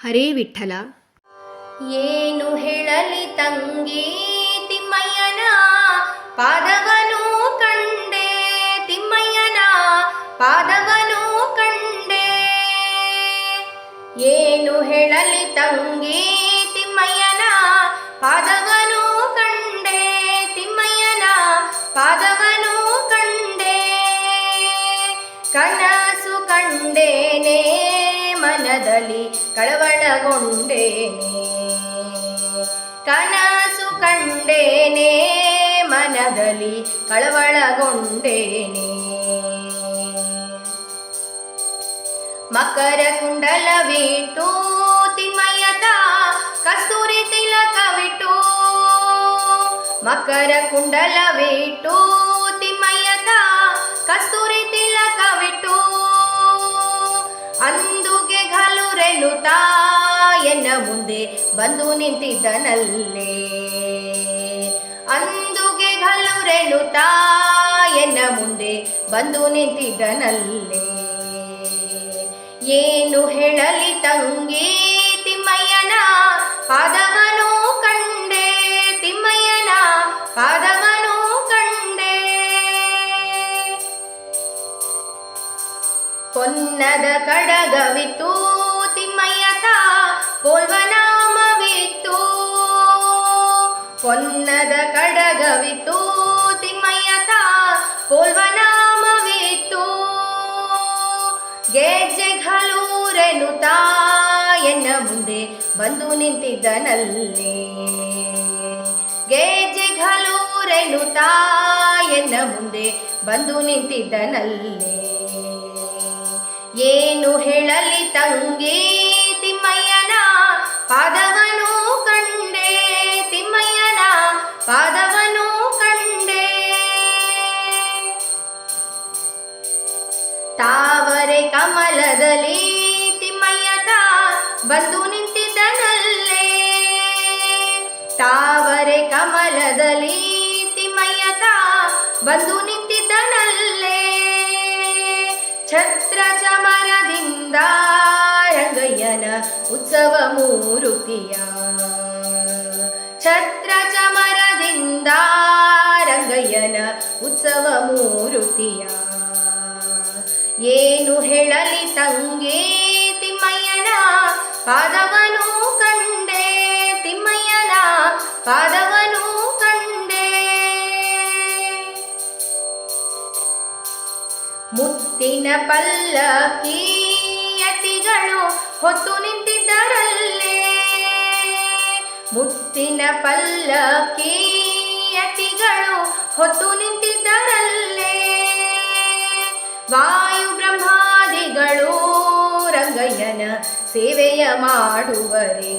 ಹರೇ ವಿಠಲ. ಏನು ಹೇಳಲಿ ತಂಗಿ ತಿಮ್ಮಯ್ಯನ? ಪಾದವನು ಕಂಡೆ ತಿಮ್ಮಯ್ಯನ? ಪಾದವನು ಕಂಡೆ. ಏನು ಹೇಳಲಿ ತಂಗಿ ಮನದಲ್ಲಿ ಕಳವಳಗೊಂಡೇನೆ. ಕನಸು ಕಂಡೇನೆ, ಮನದಲ್ಲಿ ಕಳವಳಗೊಂಡೇನೆ. ಮಕರ ಕುಂಡಲವಿಟ್ಟು ತಿಮ್ಮಯ್ಯದ ಕಸ್ತೂರಿ ತಿಲಕವಿಟ್ಟು ಮಕರ ಕುಂಡಲವಿಟ್ಟು ತಿಮ್ಮಯ್ಯದ ಕಸ್ತೂರಿ ತಿಲಕವಿಟ್ಟು ಮುಂದೆ ಬಂದು ನಿಂತಿದ್ದನಲ್ಲೇ. ಅಂದುಗೆ ಘಲುರೆನುತ್ತಾ ಎನ್ನ ಮುಂದೆ ಬಂದು ನಿಂತಿದ್ದನಲ್ಲೇ. ಏನು ಹೇಳಲಿ ತಂಗಿ ತಿಮ್ಮಯ್ಯನ, ಪಾದವನು ಕಂಡೆ ತಿಮ್ಮಯ್ಯನ, ಪಾದವನು ಕಂಡೆ. ಪೊನ್ನದ ತಿಮ್ಮಯ್ಯತ ಪೋಲ್ವನಾಮವಿತ್ತು ಪೊನ್ನದ ಕಡಗವಿತ್ತು. ತಿಮ್ಮಯ್ಯತ ಪೋಲ್ವನಾಮವಿತ್ತು ಗೆಜ್ಜೆ ಘಲೂರೆನುತ್ತಾ ಎನ್ನ ಮುಂದೆ ಬಂದು ನಿಂತಿದ್ದನಲ್ಲೇ. ಗೆಜ್ಜೆ ಘಲೂರೆನುತ್ತಾ ಎನ್ನ ಮುಂದೆ ಬಂದು ನಿಂತಿದ್ದನಲ್ಲೇ. ಏನು ಹೇಳಲಿ ತಂಗಿ? ತಾವರೆ ಕಮಲದಲ್ಲಿ ತಿಮ್ಮಯ್ಯದ ಬಂದು ನಿಂತಿದ್ದನಲ್ಲೇ. ತಾವರೆ ಕಮಲದಲ್ಲಿ ತಿಮ್ಮಯ್ಯದ ಬಂದು ನಿಂತಿದ್ದನಲ್ಲೇ. ಛತ್ರ ಚಮರದಿಂದ ರಂಗಯ್ಯನ ಉತ್ಸವ ಮೂರುತಿಯ. ಛತ್ರ ಚಮರದಿಂದ ರಂಗಯ್ಯನ ಉತ್ಸವ ಮೂರುತಿಯ. ಏನು ಹೇಳಲಿ ತಂಗೇ ತಿಮ್ಮಯ್ಯನ? ಪಾದವನು ಕಂಡೆ ತಿಮ್ಮಯ್ಯನ, ಪಾದವನು ಕಂಡೆ. ಮುತ್ತಿನ ಪಲ್ಲಕ್ಕಿ ಯತಿಗಳು ಹೊತ್ತು ನಿಂತಿದ್ದರಲ್ಲೇ? ಮುತ್ತಿನ ಪಲ್ಲಕ್ಕಿ ಯತಿಗಳು ಹೊತ್ತು ನಿಂತಿದ್ದರಲ್ಲೇ? ವಾಯು ಬ್ರಹ್ಮಾದಿಗಳು ರಂಗಯ್ಯನ ಸೇವೆಯ ಮಾಡುವರೇ.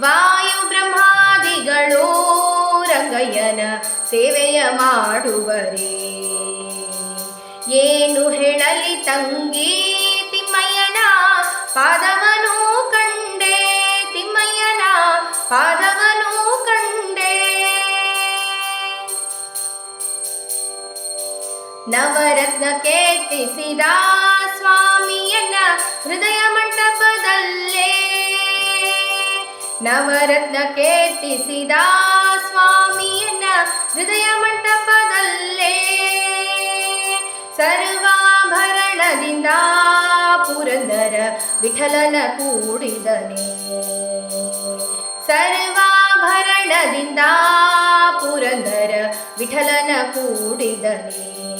ವಾಯು ಬ್ರಹ್ಮಾದಿಗಳು ರಂಗಯ್ಯನ ಸೇವೆಯ ಮಾಡುವರೇ. ಏನು ಹೇಳಲಿ ತಂಗಿ ತಿಮ್ಮಯ್ಯನ, ಪಾದವನು ಕಂಡೆ ತಿಮ್ಮಯ್ಯನ ಪಾದವನು ನವರತ್ನ ಕೇತಿಸಿದ ಸ್ವಾಮಿಯನ್ನ ಹೃದಯ ಮಂಟಪದಲ್ಲೇ. ನವರತ್ನ ಕೇತಿಸಿದ ಸ್ವಾಮಿಯನ್ನ ಹೃದಯ ಮಂಟಪದಲ್ಲೇ. ಸರ್ವಾಭರಣದಿಂದ ಪುರಂದರ ವಿಠಲನ ಕೂಡಿದನೆ. ಸರ್ವಾಭರಣದಿಂದ ಪುರಂದರ ವಿಠಲನ ಕೂಡಿದನೆ.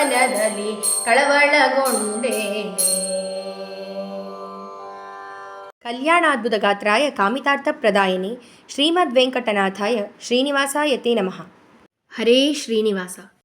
ಮನದಲ್ಲಿ ಕಳವಳಗೊಂಡೇನೆ ಕಲ್ಯಾಣಾದ್ಭುತ ಗಾತ್ರಾಯ ಕಾಮಿತಾರ್ಥ ಪ್ರದಾಯಿನಿ ಶ್ರೀಮದ್ ವೆಂಕಟನಾಥಾಯ ಶ್ರೀನಿವಾಸ ತೇ ನಮಃ. ಹರೇ ಶ್ರೀನಿವಾಸ.